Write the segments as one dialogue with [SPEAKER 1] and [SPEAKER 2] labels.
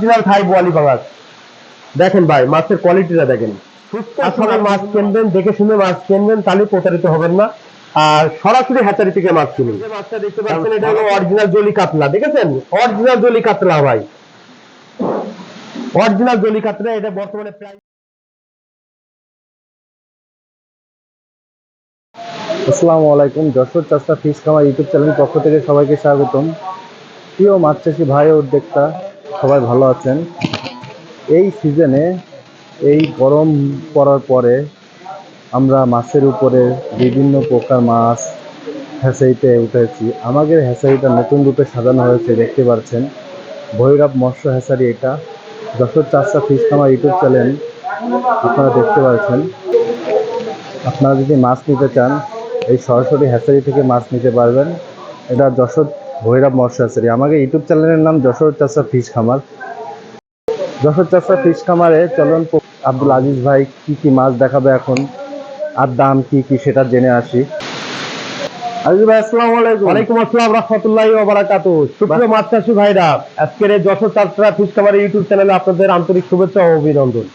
[SPEAKER 1] Original থাই বোয়ালি পাঙাশ দেখেন ভাই মাছের কোয়ালিটিটা দেখেন। আসলে মাছ কিনবেন দেখে শুনে মাছ কিনবেন তাহলে প্রতারিত হবেন না। আর সরাসরি হ্যাচারি থেকে মাছ কিনুন। মাছটা দেখতে পাচ্ছেন এটা হলো অরিজিনাল জলি কাতলা দেখেছেন? অরিজিনাল জলি কাতলা ভাই। অরিজিনাল জলি কাতলা এটা বর্তমানে প্রায়
[SPEAKER 2] আসসালামু আলাইকুম যশোর চাষা ফিশ খামার ইউটিউব চ্যানেলের পক্ষ থেকে সবাইকে স্বাগতম। প্রিয় মাছ চাষি ভাই ও উদ্যোক্তা সবাই ভালো আছেন। এই সিজনে এই গরম পড়ার পরে আমরা মাছের উপরে বিভিন্ন প্রকার মাছ হ্যাসাইতে উঠেছি। আমাদের হ্যাসারিটা নতুন রূপে সাজানো হয়েছে, দেখতে পাচ্ছেন। ভৈরব মৎস্য হ্যাসারি এটা। যশোর চাষা ফিশ খামার ইউটিউব চ্যানেল, আপনারা দেখতে পাচ্ছেন। আপনারা যদি মাছ নিতে চান, এই সরাসরি হ্যাচারি থেকে মাছ নিতে পারবেন। এটা যশোর ভৈরব মৎস্য হ্যাচারি আমাকে ইউটিউব চ্যানেলের নাম যশোর চাষা ফিশ খামার। যশোর চাষা ফিশ খামারে চলুন আব্দুল আজিজ ভাই কি কি মাছ দেখাবে এখন আর দাম কি কি সেটা জেনে আসি। আজিজ ভাই আসসালামু আলাইকুম।
[SPEAKER 1] ওয়ালাইকুম আসসালাম রহমতুল্লাহি ওয়া বারাকাতুহু সুপ্রিয় মাছ চাষী ভাইরা আজকের যশোর ফিশ ইউটিউব চ্যানেলে আপনাদের আন্তরিক শুভেচ্ছা ও অভিনন্দন।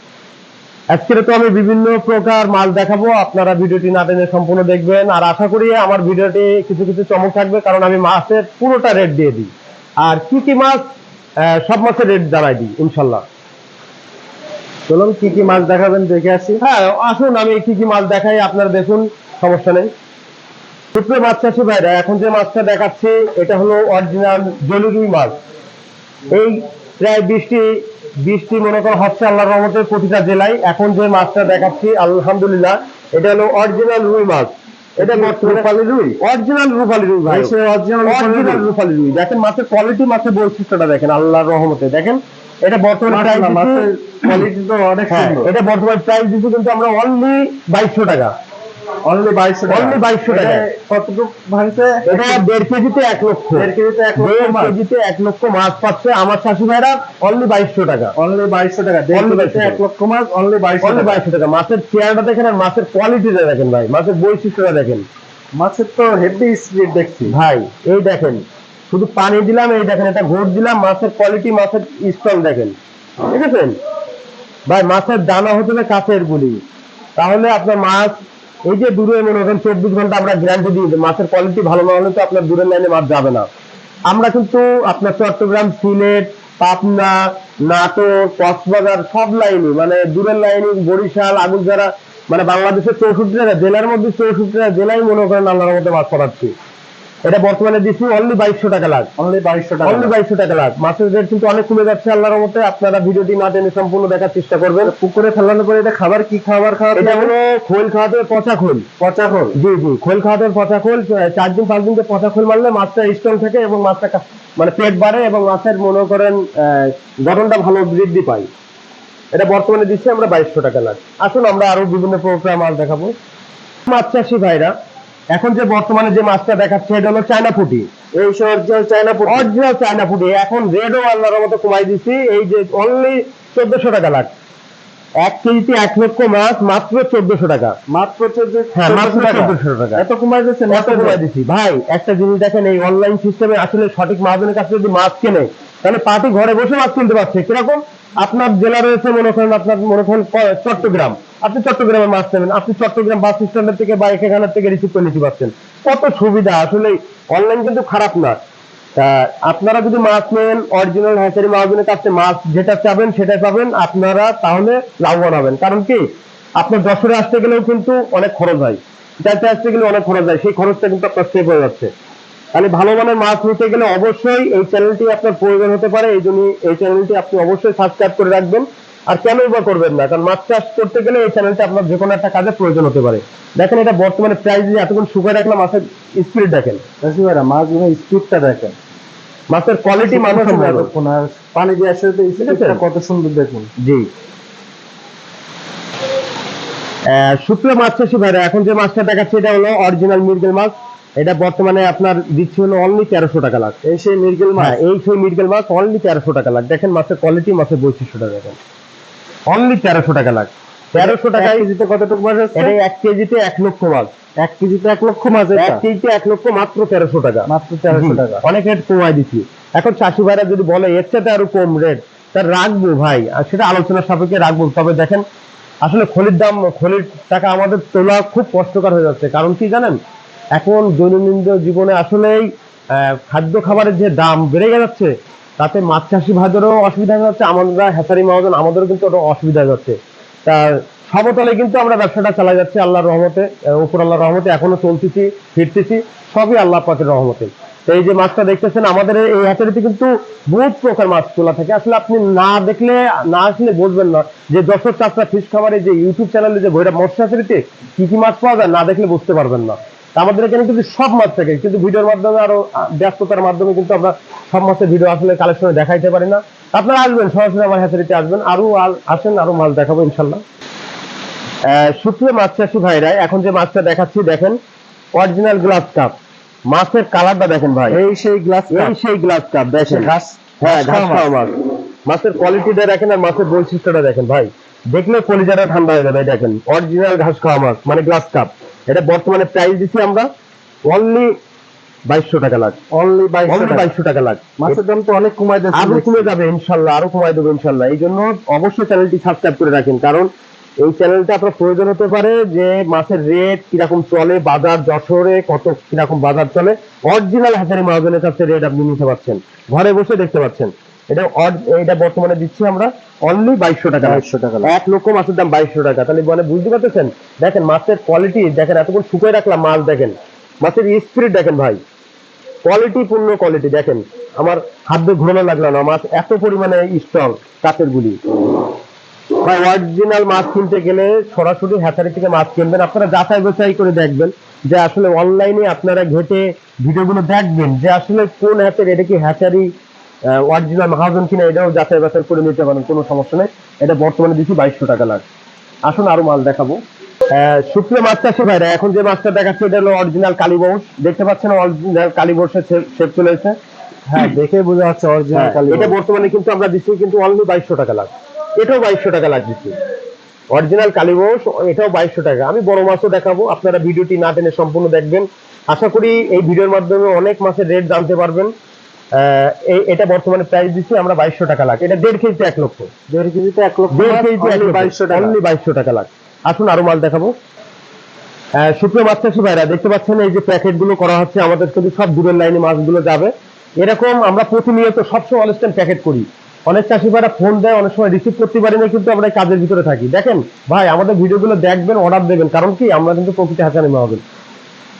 [SPEAKER 1] আজকের তো আমি বিভিন্ন প্রকার মাছ দেখাবো। আপনারা ভিডিওটি না টেনে সম্পূর্ণ দেখবেন। আর আশা করি আমার ভিডিওটি কিছু কিছু চমক থাকবে, কারণ আমি মাছের পুরোটা রেট দিয়ে দিই। আর কি কি মাছ সব মাছের রেট জানাই দিই, ইনশাল্লাহ।
[SPEAKER 2] চলুন, কি কি মাছ দেখাবেন, দেখে আসি।
[SPEAKER 1] হ্যাঁ আসুন, আমি কি কি মাছ দেখাই, আপনারা দেখুন, সমস্যা নেই। সুপ্রিয় মাছ চাষি ভাইরা, এখন যে মাছটা দেখাচ্ছি, এটা হলো অরিজিনাল জলুরুই মাছ। এই প্রায় বৃষ্টি বৃষ্টি মনে করো হচ্ছে আল্লাহর রহমতে প্রতিটা জেলায়। এখন যে মাছটা দেখাচ্ছি আলহামদুলিল্লাহ এটা হলো অরিজিনাল রুই মাছ। এটা রূপালি রুই? অরিজিনাল রূপালি রুই ভাই। অরিজিনাল রূপালি রুই। দেখেন মাছের কোয়ালিটি মাছের বৈশিষ্ট্যটা দেখেন আল্লাহর রহমতে। দেখেন এটা বর্তমানে
[SPEAKER 2] মাছের কোয়ালিটি তো অনেক
[SPEAKER 1] হ্যাঁ এটা বর্তমান প্রাইস দিচ্ছি কিন্তু আমরা অনলি বাইশশো টাকা।
[SPEAKER 2] অনলি বাইশশো
[SPEAKER 1] Only 2200 টাকা।
[SPEAKER 2] কতটুকু ভাঙছে?
[SPEAKER 1] এটা কেজিতে এক লক্ষ।
[SPEAKER 2] দেড় কেজিতে এক লক্ষ।
[SPEAKER 1] দেড় কেজিতে এক লক্ষ মাছ পাচ্ছে আমার শাশু ভাইরা অনলি বাইশশো টাকা।
[SPEAKER 2] অনলি বাইশশো টাকা।
[SPEAKER 1] Only
[SPEAKER 2] কেজিতে
[SPEAKER 1] 2200
[SPEAKER 2] এক লক্ষ মাছ অনলি বাইশশো
[SPEAKER 1] অনলি
[SPEAKER 2] টাকা।
[SPEAKER 1] বাইশশো টাকা। মাছের চেয়ারটা দেখেন আর মাছের কোয়ালিটিটা দেখেন ভাই। মাছের বৈশিষ্ট্যটা দেখেন।
[SPEAKER 2] মাছের তো হেভি স্পিড দেখছি।
[SPEAKER 1] ভাই এই দেখেন। শুধু পানি দিলাম এই দেখেন এটা ঘোট দিলাম। মাছের কোয়ালিটি মাছের স্ট্রং দেখেন। ঠিক আছে? ভাই মাছের দানা হতে হবে কাছের গুলি। তাহলে আপনার মাছ এই যে দূরে মনে করেন চব্বিশ ঘণ্টা আমরা গ্যারান্টি দিই, মাছের কোয়ালিটি ভালো না হলে তো আপনার দূরের লাইনে মাছ যাবে না। আমরা কিন্তু আপনার চট্টগ্রাম, সিলেট, পাবনা নাটক কক্সবাজার সব লাইনে মানে দূরের লাইনে বরিশাল আগুলজারা মানে বাংলাদেশের চৌষট্টিটা জেলার মধ্যে চৌষট্টিটা জেলায় মনে করেন আল্লাহর মধ্যে মাছ পড়াচ্ছি এটা বর্তমানে দিচ্ছি অনলি বাইশশো টাকা লাখ
[SPEAKER 2] অনলি বাইশশো টাকা
[SPEAKER 1] অনলি বাইশশো টাকা লাখ মাছের রেট কিন্তু অনেক কমে যাচ্ছে আল্লাহর মধ্যে আপনারা ভিডিওটি না টেনে সম্পূর্ণ দেখার চেষ্টা করবেন।
[SPEAKER 2] পুকুরে ফেলানোর পরে এটা খাবার কি খাবার খাওয়াতে
[SPEAKER 1] এটা হলো খোল খাওয়াতে পচা খোল।
[SPEAKER 2] পচা খোল?
[SPEAKER 1] জি জি খোল খাওয়াতে পচা খোল। চার দিন পাঁচ দিনকে পচা খোল মারলে মাছটা স্ট্রং থাকে এবং মাছটা মানে পেট বাড়ে এবং মাছের মনে করেন আহ, গঠনটা ভালো বৃদ্ধি পায়। এটা বর্তমানে দিচ্ছি আমরা বাইশশো টাকা লাখ আসুন আমরা আরও বিভিন্ন প্রকার মাছ দেখাবো। মাছ চাষি ভাইরা এখন যে বর্তমানে যে মাছটা দেখাচ্ছে এটা হলো চায়না ফুটি
[SPEAKER 2] এই অরিজিনাল চায়না পুকুর
[SPEAKER 1] অরিজিনাল চায়না ফুটি এখন রেডও আল্লাহর মতো কমাই দিচ্ছি এই যে অনলি চোদ্দশো টাকা লাখ। এক কেজিতে এক লক্ষ মাছ মাত্র চোদ্দশো টাকা।
[SPEAKER 2] মাত্র
[SPEAKER 1] হ্যাঁ চোদ্দশো টাকা।
[SPEAKER 2] এত কমাই দিচ্ছে
[SPEAKER 1] এত কমাই দিচ্ছি ভাই একটা জিনিস দেখেন এই অনলাইন সিস্টেমে আসলে সঠিক মহাজনের কাছে যদি মাছ কেনে তাহলে পার্টি ঘরে বসে মাছ কিনতে পারছে। কীরকম? আপনার জেলা রয়েছে মনে করেন আপনার মনে করেন চট্টগ্রাম। আপনি চট্টগ্রামে মাছ নেবেন। আপনি চট্টগ্রাম বাস স্ট্যান্ডের থেকে বা এখানের থেকে রিসিভ করে নিতে পারছেন। কত সুবিধা? আসলে অনলাইন কিন্তু খারাপ না। আপনারা যদি মাছ নেন অরিজিনাল হ্যাচারি মহাজনের কাছে মাছ যেটা চাবেন, সেটাই পাবেন। আপনারা তাহলে লাভবান হবেন। কারণ কি? আপনার যশোরে আসতে গেলেও কিন্তু অনেক খরচ হয়। যাতে আসতে গেলে অনেক খরচ হয়। সেই খরচটা কিন্তু আপনার সেভ হয়ে যাচ্ছে। তাহলে ভালো মানের মাছ নিতে গেলে অবশ্যই এই চ্যানেলটি আপনার প্রয়োজন হতে পারে। এই জন্য এই চ্যানেলটি আপনি অবশ্যই সাবস্ক্রাইব করে রাখবেন। আর কেনই বা করবেন না? কারণ মাছ চাষ করতে গেলে এই চ্যানেলটা আপনার যে কোনো একটা কাজে প্রয়োজন হতে পারে। দেখেন এটা বর্তমানে প্রাইস যে এতক্ষণ শুকায় রাখলাম মাছের স্পিড দেখেন।
[SPEAKER 2] মাছগুলো স্পিডটা দেখেন।
[SPEAKER 1] মাছের কোয়ালিটি মানুষ
[SPEAKER 2] পানি দিয়ে আসলে? কত সুন্দর দেখুন।
[SPEAKER 1] জি। সুপ্রিয় মাছ চাষি ভাইরা এখন যে মাছটা দেখাচ্ছে এটা হলো অরিজিনাল মিরগেল মাছ। এটা বর্তমানে আপনার দিচ্ছে হলো অনলি তেরোশো টাকা লাখ।
[SPEAKER 2] এই সেই মির্গেল মাছ
[SPEAKER 1] হ্যাঁ এই সেই মিরগেল মাছ অনলি তেরোশো টাকা লাখ। দেখেন মাছের কোয়ালিটি মাছের বৈশিষ্ট্যটা দেখেন। অনলি তেরোশো টাকা লাখ। তেরোশো
[SPEAKER 2] এক কেজিতে কতটুকু মাছ আছে
[SPEAKER 1] এটা এক কেজিতে এক লক্ষ মাছ
[SPEAKER 2] এক কেজিতে এক লক্ষ মাছ
[SPEAKER 1] এক কেজিতে এক লক্ষ মাত্র তেরোশো টাকা।
[SPEAKER 2] মাত্র তেরোশো টাকা।
[SPEAKER 1] অনেক রেট কমাই দিচ্ছি। এখন চাষি ভাইরা যদি বলে এর সাথে আরও কম রেট তা রাখব ভাই। আর সেটা আলোচনার সাপেক্ষে রাখব। তবে দেখেন আসলে খলির দাম খলির টাকা আমাদের তোলা খুব কষ্টকর হয়ে যাচ্ছে। কারণ কি জানেন? এখন দৈনন্দিন জীবনে আসলেই খাদ্য খাবারের যে দাম বেড়ে যাচ্ছে, তাতে মাছ চাষি ভাইদেরও অসুবিধা হয়ে যাচ্ছে আমরা হ্যাচারি মহাজন আমাদেরও কিন্তু ওটা অসুবিধা হয়ে যাচ্ছে। তা সমতলে কিন্তু আমরা ব্যবসাটা চালাই যাচ্ছি আল্লাহর রহমতে উপর আল্লাহর রহমতে, এখনও চলতেছি, ফিরতেছি, সবই আল্লাহ পাকের রহমতে। তো এই যে মাছটা দেখতেছেন, আমাদের এই হ্যাচারিতে কিন্তু বহুত প্রকার মাছ তোলা থাকে। আসলে আপনি না দেখলে, না আসলে বুঝবেন না যে যশোর চাষটা ফিশ খাবারের যে ইউটিউব চ্যানেলে যে ভৈরব মৎস্য হ্যাচারিতে কি কি মাছ পাওয়া যায়, না দেখলে বুঝতে পারবেন না। আমাদের এখানে কিন্তু সব মাছ থাকে কিন্তু ভিডিওর মাধ্যমে আরও ব্যস্ততার মাধ্যমে কিন্তু আমরা সব মাছের ভিডিও আসলে কালেকশনে দেখাইতে পারি না। আপনারা আসবেন সরাসরি আমার হ্যাচারিতে আসবেন আরও আসেন আরও মাছ দেখাবো ইনশাল্লাহ। সুপ্রিয় মাছ চাষি ভাইরা এখন যে মাছটা দেখাচ্ছি দেখেন অরিজিনাল গ্লাস কাপ মাছের কালারটা দেখেন ভাই।
[SPEAKER 2] এই সেই গ্লাস
[SPEAKER 1] এই সেই গ্লাস কাপ দেখেন।
[SPEAKER 2] ঘাস
[SPEAKER 1] হ্যাঁ
[SPEAKER 2] ঘাস খাওয়া
[SPEAKER 1] মাছ। মাছের কোয়ালিটিটা দেখেন আর মাছের বৈশিষ্ট্যটা দেখেন ভাই। দেখলে কলিজাটা ঠান্ডা হয়ে যাবে দেখেন। অরিজিনাল ঘাস খাওয়া মাছ মানে গ্লাস কাপ এটা বর্তমানে প্রাইস দিচ্ছি আমরা অনলি বাইশশো টাকা লাখ।
[SPEAKER 2] অনলি বাইশ
[SPEAKER 1] অনলি বাইশশো টাকা লাখ।
[SPEAKER 2] মাছের দাম তো অনেক কমাই দিয়েছে
[SPEAKER 1] আরও কমে যাবে ইনশাল্লাহ আরও কমাই দেবো ইনশাল্লাহ। এই জন্য অবশ্যই চ্যানেলটি সাবস্ক্রাইব করে রাখেন কারণ এই চ্যানেলটা আপনার প্রয়োজন হতে পারে যে মাছের রেট কীরকম চলে বাজার যশোরে কত কীরকম বাজার চলে। অরিজিনাল হাজারি মহাজনের কাছে রেট আপনি নিতে পারছেন। ঘরে বসে দেখতে পাচ্ছেন। এটা এটা বর্তমানে দিচ্ছি আমরা অনলি বাইশশো টাকা।
[SPEAKER 2] বাইশশো টাকা
[SPEAKER 1] এক লক্ষ মাছের দাম বাইশশো টাকা। তাহলে মানে বুঝতে পারতেছেন? দেখেন মাছের কোয়ালিটি দেখেন এতক্ষণ শুকিয়ে রাখলাম মাছ দেখেন। মাছের স্পিরিট দেখেন ভাই। কোয়ালিটি পূর্ণ কোয়ালিটি দেখেন। আমার হাত ঘুরানো লাগল না। মাছ এত পরিমাণে স্ট্রং কাপের গুলি। ভাই অরিজিনাল মাছ কিনতে গেলে সরাসরি হ্যাচারি থেকে মাছ কিনবেন। আপনারা যাচাই বাছাই করে দেখবেন যে আসলে অনলাইনে আপনারা ঘেটে ভিডিওগুলো দেখবেন যে আসলে কোন হ্যাচারি এটা কি হ্যাচারি অরিজিনাল মহাজন কিনা এটাও যাচাই বাছাই করে নিতে পারেন কোনো সমস্যা নেই। এটা বর্তমানে দিচ্ছি বাইশশো টাকা লাগ আসুন আরও মাছ দেখাবো। আহ, মাছ চাষি ভাইরা এখন যে মাছটা দেখাচ্ছে এটা হলো অরিজিনাল কালীবংশ দেখতে পাচ্ছেন অরিজিনাল কালীবংশের শেপ চলে এসেছে।
[SPEAKER 2] হ্যাঁ দেখে বোঝা যাচ্ছে অরিজিনাল
[SPEAKER 1] হ্যাঁ,
[SPEAKER 2] কালি
[SPEAKER 1] এটা বর্তমানে কিন্তু আমরা দিচ্ছি কিন্তু অনলি বাইশশো টাকা লাখ। এটাও বাইশশো টাকা লাখ দিচ্ছি। অরিজিনাল কালীবোস এটাও বাইশশো টাকা। আমি বড় মাছও দেখাবো আপনারা ভিডিওটি না টেনে সম্পূর্ণ দেখবেন। আশা করি এই ভিডিওর মাধ্যমে অনেক মাছের রেট জানতে পারবেন। এটা বর্তমানে প্রাইস দিচ্ছি আমরা বাইশশো টাকা লাখ। এটা দেড় কেজিতে এক লক্ষ।
[SPEAKER 2] দেড় কেজিতে এক লক্ষ
[SPEAKER 1] দেড় কেজিতে এক
[SPEAKER 2] বাইশশো টাকা
[SPEAKER 1] অনলি বাইশশো টাকা লাখ। আসুন আরও মাল দেখাবো। সুপ্রিয় মাছ চাষি ভাইরা দেখতে পাচ্ছেন এই যে প্যাকেটগুলো করা হচ্ছে আমাদের কিন্তু সব দূরের লাইনে মাছগুলো যাবে। এরকম আমরা প্রতিনিয়ত সবসময় অনস্ট্যান্ড প্যাকেট করি। অনেক চাষি ভাইরা ফোন দেয় অনেক সময় রিসিভ করতে পারি না কিন্তু আমরা কাজের ভিতরে থাকি। দেখেন ভাই আমাদের ভিডিওগুলো দেখবেন অর্ডার দেবেন কারণ কি? আমরা কিন্তু প্রকৃতি হাসানি মাহবেন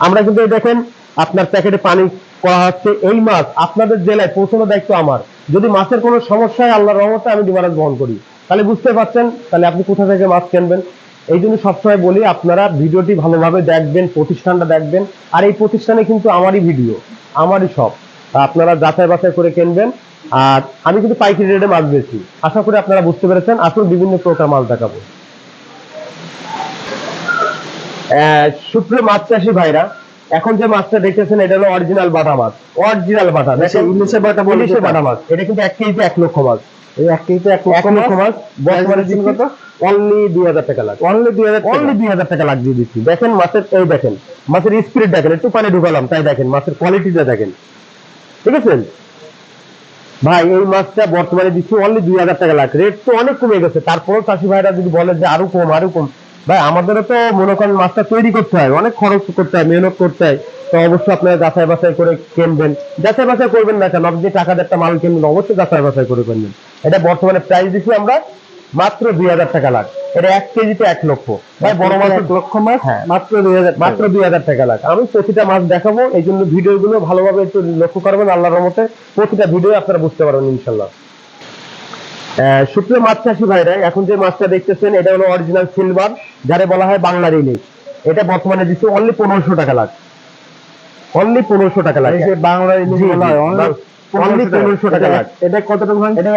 [SPEAKER 1] আমরা কিন্তু দেখেন আপনার প্যাকেটে পানি করা হচ্ছে, এই মাছ আপনাদের জেলায় পৌঁছানোর দায়িত্ব আমার। যদি মাছের কোনো সমস্যা হয়, আল্লাহর রহমতে আমি ডিমারেজ বহন করি। তাহলে বুঝতে পারছেন, তাহলে আপনি কোথা থেকে মাছ কিনবেন? এই জন্য সবসময় বলি, আপনারা ভিডিওটি ভালোভাবে দেখবেন, প্রতিষ্ঠানটা দেখবেন, আর এই প্রতিষ্ঠানে কিন্তু আমারই ভিডিও, আমারই সব। আপনারা যাচাই বাছাই করে কিনবেন, আর আমি কিন্তু পাইকারি রেটে মাছ বেছি আশা করি আপনারা বুঝতে পেরেছেন আসলে বিভিন্ন প্রকার মাছ দেখাবো। সুপ্রিয় মাছ চাষি ভাইরা এখন যে মাছটা দেখতেছেন এটা হলো অরিজিনাল বাটা মাছ। অরিজিনাল বাটা দেখেন
[SPEAKER 2] ইলিশে বাটা বলে
[SPEAKER 1] ইলিশে বাটা মাছ। এটা কিন্তু এক কেজিতে এক লক্ষ মাছ।
[SPEAKER 2] এই এক কেজিতে এক লক্ষ
[SPEAKER 1] মাছ? বর্তমানে দিচ্ছি
[SPEAKER 2] কত?
[SPEAKER 1] অনলি দুই হাজার টাকা লাগে
[SPEAKER 2] অনলি দুই হাজার
[SPEAKER 1] অনলি দুই হাজার টাকা লাগ দিয়ে দিচ্ছি। দেখেন মাছের এই দেখেন মাছের স্পিরিট দেখেন একটু পানি ঢুকালাম তাই দেখেন মাছের কোয়ালিটিটা দেখেন। ঠিক আছে? ভাই এই মাছটা বর্তমানে দিচ্ছি অনলি দুই হাজার টাকা লাখ রেট তো অনেক কমে গেছে। তারপরেও চাষি ভাইরা যদি বলে যে আরও কম আরও কম ভাই আমাদেরও তো মনে করেন মাছটা তৈরি করতে হয় অনেক খরচ করতে হয় মেহনত করতে হয়। তো অবশ্যই আপনারা যাচাই বাছাই করে কিনবেন। যাচাই বাছাই করবেন না কেন? আপনি যে টাকা একটা মাল কিনবেন অবশ্যই যাচাই বাছাই করে কিনবেন। এটা বর্তমানে প্রাইস দিচ্ছি আমরা মাত্র দুই হাজার টাকা লাখ। এটা এক কেজিতে এক লক্ষ। ভাই বড় মাছ
[SPEAKER 2] এক লক্ষ মাছ
[SPEAKER 1] হ্যাঁ।
[SPEAKER 2] মাত্র দুই হাজার
[SPEAKER 1] মাত্র দুই হাজার টাকা লাখ। আমি প্রতিটা মাছ দেখাবো এই জন্য ভিডিও গুলো ভালোভাবে একটু লক্ষ্য করবেন আল্লাহর রহমতে প্রতিটা ভিডিও আপনারা বুঝতে পারবেন ইনশাল্লাহ সুপ্রিয় মাছ চাষি ভাইরা এখন যে মাছটা দেখতেছেন এটা হলো অরিজিনাল সিলভার যারে বলা হয় বাংলার ইলিশ এটা বর্তমানে দিচ্ছে অনলি পনেরোশো টাকা লাখ। অনলি পনেরোশো টাকা লাখ।
[SPEAKER 2] এই যে বাংলা ইলিশ বলা হয়,
[SPEAKER 1] জি,
[SPEAKER 2] only
[SPEAKER 1] only 1500 টাকা লাখ।
[SPEAKER 2] এটা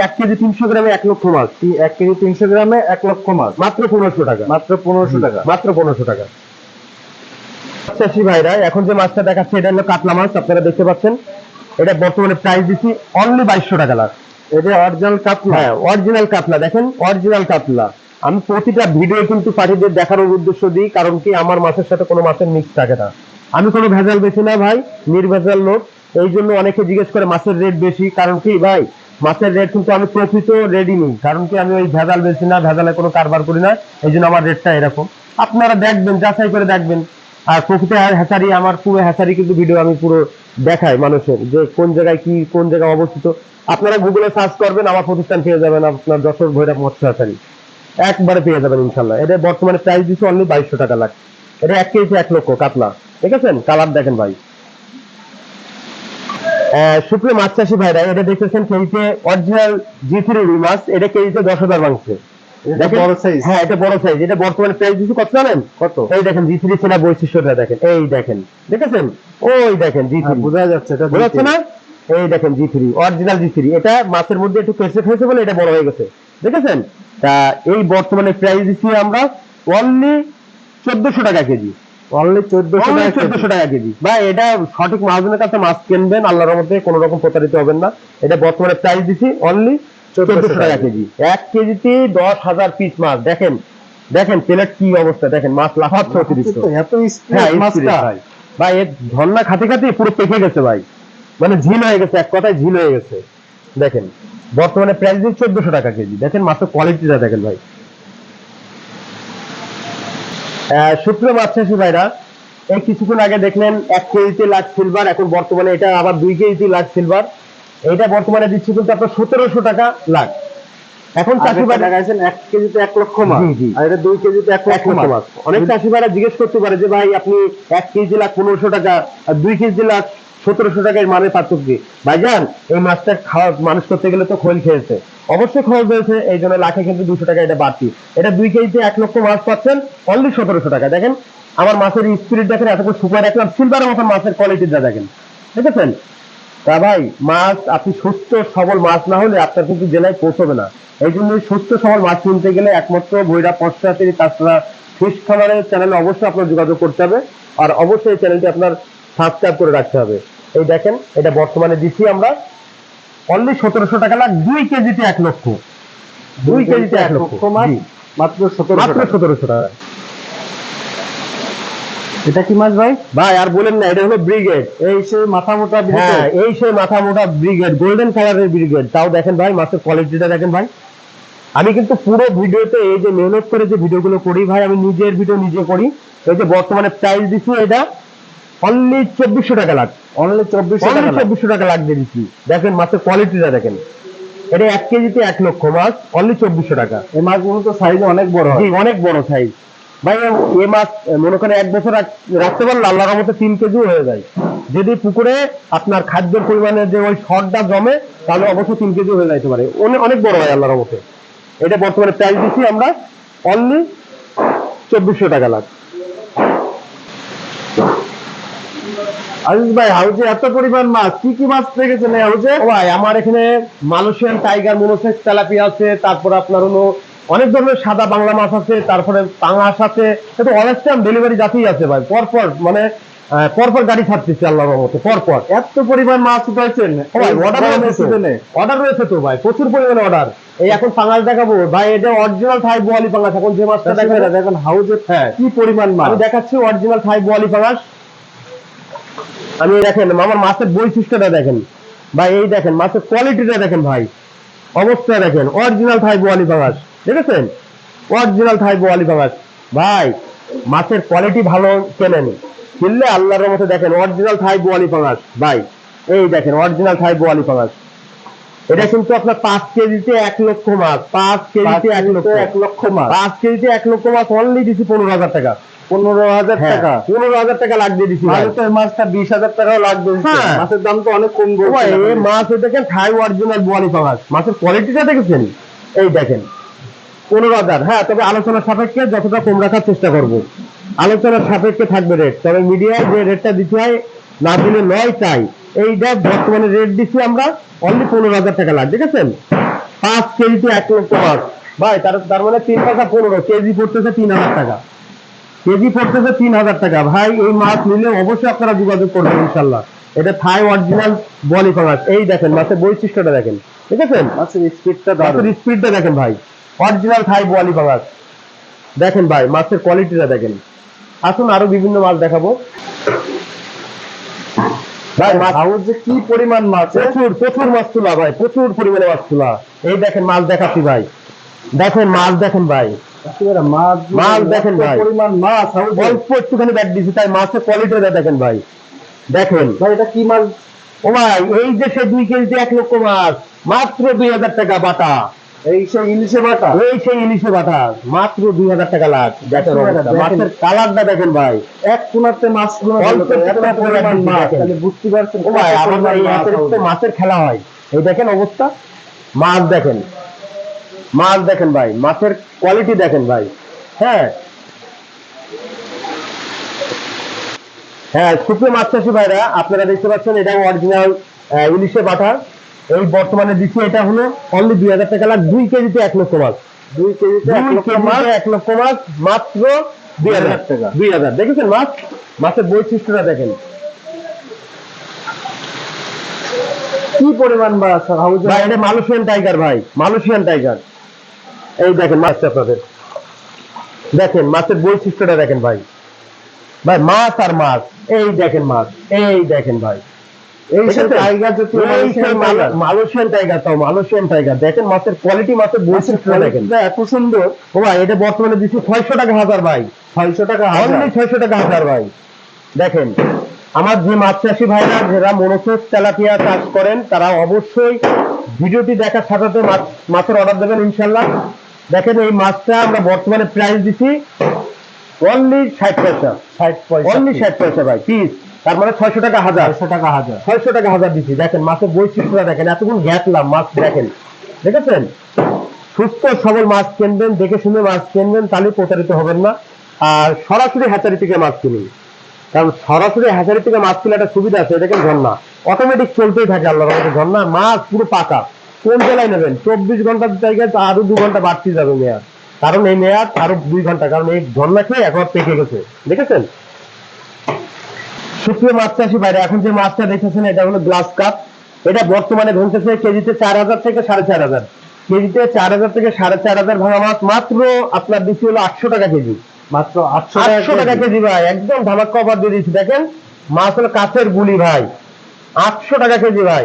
[SPEAKER 1] এক কেজি তিনশো গ্রামে এক লক্ষ মাছ।
[SPEAKER 2] এক কেজি তিনশো গ্রামে এক লক্ষ মাছ।
[SPEAKER 1] মাত্র পনেরোশো টাকা।
[SPEAKER 2] মাত্র পনেরোশো টাকা।
[SPEAKER 1] মাত্র পনেরোশো টাকা। চাষি ভাইরা এখন যে মাছটা দেখাচ্ছে এটা হলো কাতলা মাছ আপনারা দেখতে পাচ্ছেন। এটা বর্তমানে প্রাইস দিচ্ছি অনলি বাইশশো টাকা লাখ। হ্যাঁ আমি প্রতিটা ভিডিও কিন্তু দেখানোর উদ্দেশ্য দিই, কারণ কি আমার সাথে কোনো মিক্স থাকে না। আমি কোনো ভেজাল বেশি না ভাই, নির্ভেজাল লোক। এই জন্য অনেকে জিজ্ঞেস করে রেট বেশি, কারণ কি ভাই রেট কিন্তু আমি প্রফিটও রেডি নিই। কারণ কি আমি ওই ভেজাল বেশি না, ভেজালে কোনো কারবার করি না, এই জন্য আমার রেটটা এরকম। আপনারা দেখবেন, যাচাই করে দেখবেন। আর প্রকৃতি হ্যাচারি, আমার পুরো হ্যাচারি কিন্তু ভিডিও আমি পুরো দেখাই মানুষের, যে কোন জায়গায় কি, কোন জায়গায় অবস্থিত। আপনারা গুগলে সার্চ করবেন আমার প্রতিষ্ঠান পেয়ে যাবেন আপনার যশোর ভৈরব মৎস্য হ্যাচারি একবারে পেয়ে যাবেন ইনশাল্লাহ এটা বর্তমানে প্রাইস দিচ্ছে অনলি বাইশশো টাকা লাখ। এটা এক কেজি এক লক্ষ কাতলা। ঠিক আছে? কালার দেখেন ভাই। সুপ্রিয় মাছ চাষি ভাইরা এটা দেখতেছেন কেজিতে অরিজিনাল জি থ্রি রুই মাছ। এটা কেজিতে দশ হাজার মাংসে।
[SPEAKER 2] বড়?
[SPEAKER 1] হ্যাঁ এটা বড় সাইজ এটা বর্তমানে প্রাইস দিচ্ছে কত জানেন?
[SPEAKER 2] কত?
[SPEAKER 1] এই দেখেন জি থ্রি সেনা বৈশিষ্ট্যটা দেখেন। এই দেখেন। দেখেছেন ওই দেখেন জি
[SPEAKER 2] হ্যাঁ,
[SPEAKER 1] থ্রি
[SPEAKER 2] বোঝা যাচ্ছে এটা
[SPEAKER 1] বোঝা যাচ্ছে না? এই দেখেন G three original G three এটা মাছের মধ্যে একটু কেসে হয়েছে বলে এটা বড় হয়ে গেছে। দেখেছেন? তা এই বর্তমানে প্রাইস দিচ্ছি আমরা অনলি চোদ্দশো টাকা কেজি।
[SPEAKER 2] অনলি চোদ্দশো টাকা
[SPEAKER 1] চোদ্দশো টাকা কেজি। বা এটা সঠিক মহাজনের কাছে মাছ কিনবেন আল্লাহর মধ্যে কোনো রকম প্রতারিত হবেন না। এটা বর্তমানে প্রাইস দিচ্ছি অনলি চোদ্দশো টাকা কেজি। এক কেজিতে দশ হাজার পিস মাছ। দেখেন দেখেন প্লেট কি অবস্থা। দেখেন মাছ লাফাচ্ছে অতিরিক্ত।
[SPEAKER 2] এত
[SPEAKER 1] হ্যাঁ ভাই এর ঝর্ণা খাতে খাতে পুরো পেকে গেছে ভাই। মানে ঝিল হয়ে গেছে এক কথায় ঝিল হয়ে গেছে। দেখেন বর্তমানে প্রাইস দিন চোদ্দশো টাকা কেজি। দেখেন মাছের কোয়ালিটিটা দেখেন ভাই। আহ, সুপ্রিয় মাছ ভাইরা এই কিছুক্ষণ আগে দেখলেন এক কেজিতে লাখ সিলভার এখন বর্তমানে এটা আবার দুই কেজিতে লাখ সিলভার এটা বর্তমানে দিচ্ছি কিন্তু আপনার সতেরোশো টাকা লাখ। এখন চাষি ভাই
[SPEAKER 2] দেখাইছেন এক কেজিতে এক লক্ষ মাছ। আর এটা দুই কেজিতে এক লক্ষ মাছ
[SPEAKER 1] অনেক চাষি ভাইরা জিজ্ঞেস করতে পারে যে ভাই আপনি এক কেজি লাখ পনেরোশো টাকা আর দুই কেজি লাখ সতেরোশো টাকার মানের পার্থক্য? ভাইজান, এই মাছটা খাওয়া মানুষ করতে গেলে তো খোল খেয়েছে। অবশ্যই খরচ হয়েছে এই জন্য লাখে কিন্তু দুশো টাকা এটা বাড়তি। এটা দুই কেজিতে এক লক্ষ মাছ পাচ্ছেন অনলি সতেরোশো টাকা। দেখেন, আমার মাছের স্পিরিট দেখেন এত সুপার রাখলাম সিলভারের মতন মাছের কোয়ালিটিটা দেখেন। দেখেছেন? তা ভাই, মাছ, আপনি সুস্থ, সবল মাছ না হলে আপনার কিন্তু জেলায় পৌঁছবে না। এই জন্য সুস্থ, সবল মাছ কিনতে গেলে একমাত্র ভৈরা পশ্চাতের তাছাড়া ফিশ খামারের চ্যানেলে অবশ্যই আপনার যোগাযোগ করতে হবে। আর অবশ্যই চ্যানেলটি আপনার সাবস্ক্রাইব করে রাখতে হবে। এই দেখেন এটা বর্তমানে দিচ্ছি আমরা। অনলি সতেরোশো টাকা লাখ দুই কেজিতে এক লক্ষ। দুই কেজিতে এক লক্ষ।
[SPEAKER 2] মাত্র সতেরো
[SPEAKER 1] মাত্র সতেরোশো টাকা।
[SPEAKER 2] এটা কি মাছ ভাই?
[SPEAKER 1] ভাই আর বলেন না এটা হলো ব্রিগেড।
[SPEAKER 2] এই সে মাথা মোটা
[SPEAKER 1] হ্যাঁ এই সেই মাথা মোটা ব্রিগেড গোল্ডেন কালারের ব্রিগেড। তাও দেখেন ভাই মাছের কোয়ালিটিটা দেখেন ভাই। আমি কিন্তু পুরো ভিডিওতে এই যে মেহনত করে যে ভিডিওগুলো করি ভাই আমি নিজের ভিডিও নিজে করি। এই যে বর্তমানে প্রাইস দিচ্ছি এটা অনলি চব্বিশশো টাকা লাখ।
[SPEAKER 2] অনলি চব্বিশশো টাকা
[SPEAKER 1] চব্বিশশো টাকা দিয়ে দিচ্ছি। দেখেন মাছের কোয়ালিটিটা দেখেন। এটা এক কেজিতে এক লক্ষ মাছ অনলি চব্বিশশো টাকা।
[SPEAKER 2] এই মাছগুলো তো সাইজ অনেক বড়
[SPEAKER 1] জি অনেক বড় সাইজ ভাই এ মাছ মনে করেন এক বছর রাখ- রাখতে পারলে আল্লাহর মতো তিন কেজি হয়ে যায়। যদি পুকুরে আপনার খাদ্যের পরিমাণে যে ওই শর্টটা জমে তাহলে অবশ্যই তিন কেজি হয়ে যাইতে পারে। অনেক অনেক বড় হয় আল্লাহর মতে এটা বর্তমানে প্রাইস দিচ্ছি আমরা অনলি চব্বিশশো টাকা লাখ।
[SPEAKER 2] আজিজ ভাই হাউজে এত পরিমাণ মাছ কি কি মাছ রেখেছেন হাউজে?
[SPEAKER 1] ভাই আমার এখানে মালয়েশিয়ান টাইগার মোনোসেক্স তেলাপিয়া আছে তারপরে আপনার হলো অনেক ধরনের সাদা বাংলা মাছ আছে তারপরে পাঙাশ আছে অনেক টাইম ডেলিভারি জাতেই আছে ভাই পরপর মানে পরপর গাড়ি ছাড়তেছে আল্লাহর পরপর।
[SPEAKER 2] এত পরিমাণ মাছ উঠাইছেন।
[SPEAKER 1] ভাই অর্ডার রয়েছে অর্ডার রয়েছে তো ভাই প্রচুর পরিমাণে অর্ডার এই এখন পাঙাশ দেখাবো। ভাই এটা অরিজিনাল থাই বোয়ালি পাঙাশ এখন যে মাছটা দেখাবে।
[SPEAKER 2] দেখেন হাউজে
[SPEAKER 1] হ্যাঁ।
[SPEAKER 2] কি পরিমাণ মাছ।
[SPEAKER 1] আমি দেখাচ্ছি অরিজিনাল থাই বোয়ালি পাঙাশ। আমি দেখেন, আমার মাছের বৈশিষ্ট্যটা দেখেন। ভাই, এই দেখেন, মাছের কোয়ালিটিটা দেখেন ভাই। অবস্থা দেখেন অরিজিনাল থাই বোয়ালি পাঙাশ দেখেছেন? অরিজিনাল থাই বোয়ালি ভাঙাস ভাই, মাছের কোয়ালিটি ভালো কেনেন? কিনলে আল্লাহর মতো দেখেন অরিজিনাল থাই বোয়ালি ভাঙাস ভাই, এই দেখেন অরিজিনাল থাই বোয়ালি পাঙাশ এটা কিন্তু আপনার পাঁচ কেজিতে এক লক্ষ মাছ পাঁচ কেজিতে এক লক্ষ।
[SPEAKER 2] এক লক্ষ মাছ
[SPEAKER 1] পাঁচ কেজিতে এক লক্ষ মাছ অনলি দিছি পনেরো হাজার টাকা।
[SPEAKER 2] পনেরো হাজার
[SPEAKER 1] হ্যাঁ,
[SPEAKER 2] টাকা।
[SPEAKER 1] পনেরো হাজার টাকা লাগবে দিছি
[SPEAKER 2] ভারতের মাছটা বিশ হাজার টাকাও লাগবে
[SPEAKER 1] হ্যাঁ।
[SPEAKER 2] মাছের দাম তো অনেক কম
[SPEAKER 1] মাছ দেখেন থাই অরিজিনাল বোয়ালি পাঙাশ মাছের কোয়ালিটিটা দেখেছেন? এই দেখেন। পনেরো হাজার। হ্যাঁ তবে আলোচনার সাপেক্ষে যতটা কম রাখার চেষ্টা করব। আলোচনার সাপেক্ষে থাকবে রেট তবে মিডিয়ায় যে রেটটা দিতে হয় না দিলে নয় চাই। এইটা বর্তমানে রেট দিচ্ছি আমরা অনলি পনেরো হাজার টাকা লাগ দেখেছেন? পাঁচ কেজিতে এক লক্ষ মাছ। ভাই তার তার মানে তিন টাকা পনেরো কেজি পড়তেছে তিন হাজার টাকা। কেজি পড়তেছে তিন হাজার টাকা। ভাই এই মাছ নিলে অবশ্যই আপনারা যোগাযোগ করবেন ইনশাল্লাহ এটা থাই অরিজিনাল বলি মাছ এই দেখেন মাছের বৈশিষ্ট্যটা দেখেন। ঠিক আছে
[SPEAKER 2] মাছের স্পিডটা
[SPEAKER 1] মাছের স্পিডটা দেখেন ভাই। অরিজিনাল থাই বলি মাছ দেখেন ভাই মাছের কোয়ালিটিটা দেখেন। আসুন আরও বিভিন্ন মাছ দেখাবো। ভাই মাছ
[SPEAKER 2] কি পরিমাণ মাছ
[SPEAKER 1] প্রচুর প্রচুর মাছ তোলা ভাই প্রচুর পরিমাণে মাছ তোলা। এই দেখেন মাছ দেখাচ্ছি ভাই। দেখেন মাছ দেখেন ভাই।
[SPEAKER 2] মাছ
[SPEAKER 1] দেখেন ভাই।
[SPEAKER 2] পরিমাণ মাছ।
[SPEAKER 1] অল্প একটুখানি ব্যাট তাই মাছের কোয়ালিটিটা দেখেন ভাই। দেখেন।
[SPEAKER 2] ভাই এটা কি মাছ?
[SPEAKER 1] ও ভাই এই যে সে দুই কেজিতে এক লক্ষ মাছ মাত্র দুই হাজার টাকা বাটা।
[SPEAKER 2] এই ইলিশে বাটা?
[SPEAKER 1] এই সেই ইলিশে বাটা মাত্র দুই হাজার টাকা লাখ। মাছের কালারটা দেখেন ভাই।
[SPEAKER 2] এক কোনাতে মাছ। বুঝতে পারছেন
[SPEAKER 1] ভাই। তো মাছের খেলা হয়। এই দেখেন অবস্থা। মাছ দেখেন। মাছ দেখেন ভাই। মাছের কোয়ালিটি দেখেন ভাই। হ্যাঁ। হ্যাঁ শুকনো মাছ চাষি ভাইরা আপনারা দেখতে পাচ্ছেন এটা অরিজিনাল ইলিশে বাটা। এই বর্তমানে দিচ্ছি এটা হলো অনলি দুই হাজার টাকা লাখ দুই কেজিতে এক লক্ষ মাছ
[SPEAKER 2] দুই কেজিতে এক লক্ষ মাছ
[SPEAKER 1] এক লক্ষ মাছ মাত্র দুই হাজার
[SPEAKER 2] হাজার টাকা।
[SPEAKER 1] দুই হাজার। দেখেছেন মাছ? মাছের বৈশিষ্ট্যটা দেখেন।
[SPEAKER 2] কি পরিমাণ মাছ
[SPEAKER 1] ভাই এটা মালয়েশিয়ান টাইগার ভাই। Malaysian tiger. এই দেখেন মাছটা আপনাদের। দেখেন মাছের বৈশিষ্ট্যটা দেখেন ভাই। ভাই মাছ আর মাছ। এই দেখেন মাছ। এই দেখেন ভাই।
[SPEAKER 2] Malaysian tiger.
[SPEAKER 1] তাও মালয়েশিয়ান টাইগার দেখেন মাছের কোয়ালিটি মাছের দেখেন।
[SPEAKER 2] এত সুন্দর।
[SPEAKER 1] ও ভাই এটা বর্তমানে দিচ্ছি ছয়শো টাকা হাজার ভাই।
[SPEAKER 2] ছয়শো টাকা
[SPEAKER 1] অনলি ছয়শো টাকা হাজার ভাই। দেখেন আমার যে মাছ চাষি ভাইরা যারা মনোসেস তেলাপিয়া চাষ করেন তারা অবশ্যই ভিডিওটি দেখার সাথে সাথে মাছের অর্ডার দেবেন ইনশাল্লাহ। দেখেন এই মাছটা আমরা বর্তমানে প্রাইস দিচ্ছি অনলি ষাট পয়সা।
[SPEAKER 2] ষাট পয়সা
[SPEAKER 1] অনলি ষাট পয়সা ভাই পিস তার মানে ছয়শো টাকা হাজার।
[SPEAKER 2] ছয়শো টাকা হাজার।
[SPEAKER 1] ছয়শো টাকা হাজার দিচ্ছি দেখেন মাছের দেখেন এতক্ষণ গ্যাসলাম মাছ দেখেন। দেখেছেন? সুস্থ সবল মাছ কিনবেন দেখে শুনে মাছ কিনবেন তাহলে প্রতারিত হবেন না। আর সরাসরি হ্যাচারি থেকে মাছ কিনুন। কারণ সরাসরি হ্যাচারি থেকে মাছ কিনে একটা সুবিধা আছে দেখেন ঝর্ণা। অটোমেটিক চলতেই থাকে আল্লাহর ঝর্ণা। মাছ পুরো পাকা। কোন জেলায় নেবেন? চব্বিশ ঘণ্টার জায়গায় আরও দু ঘণ্টা বাড়তি যাবে মেয়াদ। কারণ এই মেয়াদ আরও দুই ঘণ্টা কারণ এই ঝর্ণা খেয়ে এখন পেকে গেছে। দেখেছেন? সুপ্রিয় মাছ চাষি বাইরে এখন যে মাছটা দেখেছেন এটা হলো গ্লাস কাপ। এটা বর্তমানে ধরতেছে কেজিতে চার হাজার থেকে সাড়ে চার হাজার। কেজিতে চার হাজার থেকে সাড়ে চার হাজার ভাঙা মাছ মাত্র আপনার দিচ্ছি হলো আটশো টাকা কেজি।
[SPEAKER 2] মাত্র আটশো
[SPEAKER 1] টাকা কেজি। ভাই একদম ধামাক কভার দিয়ে দিচ্ছি দেখেন মাছ হলো কাছের গুলি ভাই। আটশো টাকা কেজি ভাই।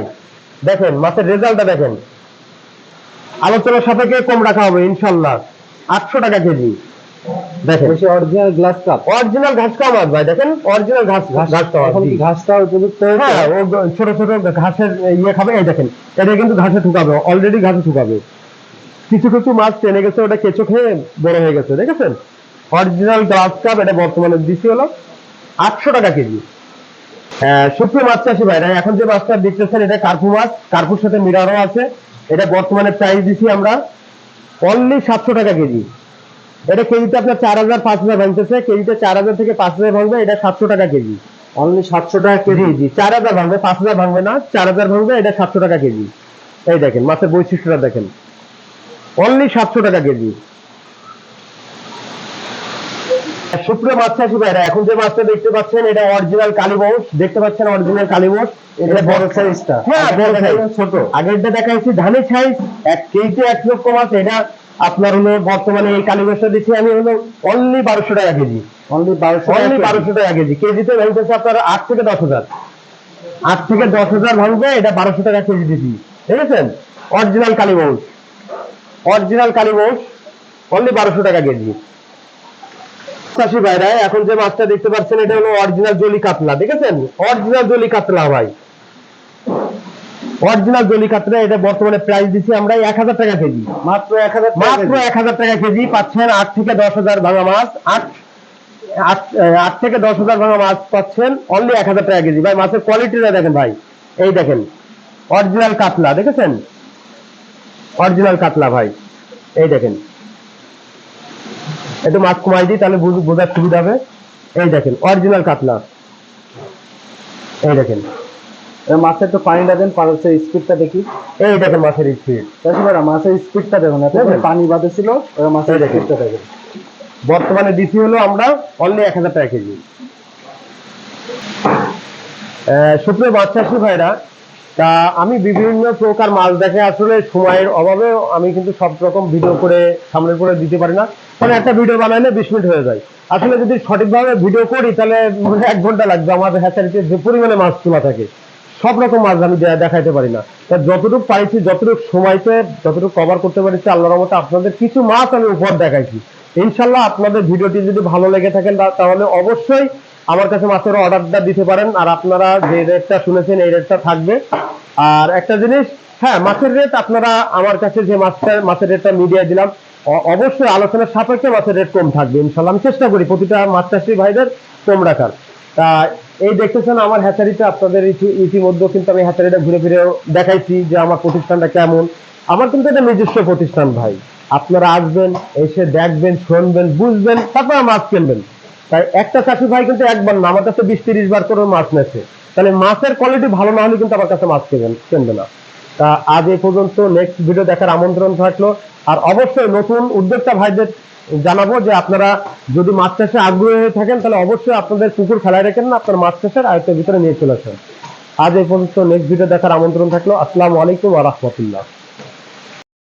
[SPEAKER 1] দেখেন মাছের রেজাল্টটা দেখেন। আলোচনার সাপেক্ষে কম রাখা হবে ইনশাল্লাহ। আটশো টাকা কেজি।
[SPEAKER 2] অরিজিনাল গ্লাস কাপ
[SPEAKER 1] অরিজিনাল ঘাস খাওয়া ভাই দেখেন? অরিজিনাল ঘাস ঘাস খাওয়া
[SPEAKER 2] এখন কি ঘাসটা উপযুক্ত
[SPEAKER 1] হ্যাঁ ও ছোট ছোট ঘাসের ইয়ে খাবে। এই দেখেন এটা কিন্তু ঘাসে ঠুকাবে অলরেডি ঘাসে ঠুকাবে। কিছু কিছু মাছ টেনে গেছে ওটা কেঁচো খেয়ে বড় হয়ে গেছে দেখেছেন? অরিজিনাল গ্লাস কাপ এটা বর্তমানে দিচ্ছি হলো আটশো টাকা কেজি। হ্যাঁ, সুপ্রিয় মাছ চাষি ভাইরা এখন যে মাছটা দেখতেছেন এটা কার্পু মাছ। কার্পুর সাথে মিরারও আছে। এটা বর্তমানে প্রাইস দিচ্ছি আমরা অনলি সাতশো টাকা কেজি। এটা কেজিতে আপনার চার হাজার পাঁচ হাজার ভাঙতেছে। কেজিতে চার হাজার থেকে পাঁচ হাজার ভাঙবে এটা সাতশো টাকা কেজি।
[SPEAKER 2] অনলি সাতশো টাকা কেজি।
[SPEAKER 1] জি চার হাজার ভাঙবে পাঁচ হাজার ভাঙবে না চার হাজার ভাঙবে এটা সাতশো টাকা কেজি। এই দেখেন মাছের বৈশিষ্ট্যটা দেখেন। অনলি সাতশো টাকা কেজি। সুপ্রিয় মাছ চাষি ভাইরা এখন যে মাছটা দেখতে পাচ্ছেন এটা অরিজিনাল কালীবংশ দেখতে পাচ্ছেন অরিজিনাল কালীবংশ
[SPEAKER 2] এটা বড় সাইজটা
[SPEAKER 1] হ্যাঁ বড় সাইজ
[SPEAKER 2] ছোট।
[SPEAKER 1] আগেরটা দেখাইছি ধানের সাইজ এক কেজিতে এক লক্ষ মাছ এটা আপনার হলো বর্তমানে এই কালীবংশটা দিচ্ছি আমি হলো অনলি বারোশো টাকা কেজি।
[SPEAKER 2] অনলি বারোশো
[SPEAKER 1] অনলি বারোশো টাকা কেজি। কেজিতে ভাঙতেছে আপনার আট থেকে দশ হাজার। আট থেকে দশ হাজার ভাঙবে এটা বারোশো টাকা কেজি দিচ্ছি দেখেছেন? অরিজিনাল কালীবংশ অরিজিনাল কালীবংশ অনলি বারোশো টাকা কেজি। চাষি ভাইরা এখন যে মাছটা দেখতে পাচ্ছেন এটা হলো অরিজিনাল জলি কাতলা। দেখেছেন? অরিজিনাল জলি কাতলা ভাই। অরিজিনাল জলি কাতলা এটা বর্তমানে প্রাইস দিচ্ছি আমরা এক হাজার টাকা কেজি।
[SPEAKER 2] মাত্র এক হাজার
[SPEAKER 1] মাত্র এক হাজার টাকা কেজি পাচ্ছেন আট থেকে দশ হাজার ভাঙা মাছ। আট আট থেকে দশ হাজার ভাঙা মাছ পাচ্ছেন অনলি এক হাজার টাকা কেজি। ভাই মাছের কোয়ালিটিটা দেখেন ভাই। এই দেখেন অরিজিনাল কাতলা দেখেছেন? অরিজিনাল কাতলা ভাই। এই দেখেন। একটু মাছ কমাই দিই তাহলে বুঝ- বোঝার সুবিধা হবে। এই দেখেন অরিজিনাল কাতলা। এই দেখেন।
[SPEAKER 2] মাছের তো পানিটা দেন স্পিডটা দেখি।
[SPEAKER 1] এই দেখেন মাছের স্পিড
[SPEAKER 2] মাছের স্পিডটা দেখুন পানি বাদে ছিল মাছের
[SPEAKER 1] এই দেখেন। বর্তমানে হলো আমরা অনলি এক হাজার টাকা কেজি। সুপ্রিয় ভাইরা তা আমি বিভিন্ন প্রকার মাছ দেখে আসলে সময়ের অভাবে আমি কিন্তু সব রকম ভিডিও করে সামনের করে দিতে পারি না। কারণ একটা ভিডিও বানাইলে বিশ মিনিট হয়ে যায়। আসলে যদি সঠিকভাবে ভিডিও করি তাহলে এক ঘণ্টা লাগবে। আমাদের হ্যাচারিতে যে পরিমাণে মাছ তোলা থাকে। সব রকম মাছ আমি দেখাইতে পারি না। তা যতটুকু পাইছি, যতটুকু সময়তে যতটুকু কভার করতে পারছি, আল্লাহর মতো আপনাদের কিছু মাছ আমি উপহার দেখাইছি। ইনশাল্লাহ আপনাদের ভিডিওটি যদি ভালো লেগে থাকেন তাহলে অবশ্যই আমার কাছে মাছের অর্ডারটা দিতে পারেন। আর আপনারা যে রেটটা শুনেছেন, এই রেটটা থাকবে। আর একটা জিনিস হ্যাঁ মাছের রেট আপনারা আমার কাছে যে মাছটা, মাছের রেটটা মিডিয়া দিলাম অবশ্যই আলোচনার সাপেক্ষে মাছের রেট কম থাকবে ইনশাল্লাহ আমি চেষ্টা করি প্রতিটা মাছ চাষি ভাইদের কম রাখার। তা, এই দেখতেছেন আমার হ্যাচারিটা আপনাদের ইতিমধ্যে কিন্তু আমি হ্যাচারিটা ঘুরে ফিরে দেখাইছি যে আমার প্রতিষ্ঠানটা কেমন। আমার কিন্তু এটা নিজস্ব প্রতিষ্ঠান ভাই। আপনারা আসবেন, এসে দেখবেন, শুনবেন, বুঝবেন, তারপর মাছ কিনবেন। তাই একটা চাষি ভাই কিন্তু একবার না, আমার কাছে বিশ তিরিশ বার করে মাছ নেছে। তাহলে মাছের কোয়ালিটি ভালো না হলে কিন্তু আমার কাছে মাছ কিনবেন কিনবে না। তা, আজ এই পর্যন্ত নেক্সট ভিডিও দেখার আমন্ত্রণ থাকল। আর অবশ্যই নতুন উদ্যোক্তা ভাইদের জানাব যে আপনারা যদি মাছ চাষে আগ্রহী হয়ে থাকেন, তাহলে অবশ্যই আপনাদের পুকুর ফেলায় রেখেন না, আপনার মাছ চাষের আয়ত্তের ভিতরে নিয়ে চলে আসেন আজ এই পর্যন্ত নেক্সট ভিডিও দেখার আমন্ত্রণ থাকল। আসসালামু আলাইকুম আ রহমতুল্লাহ।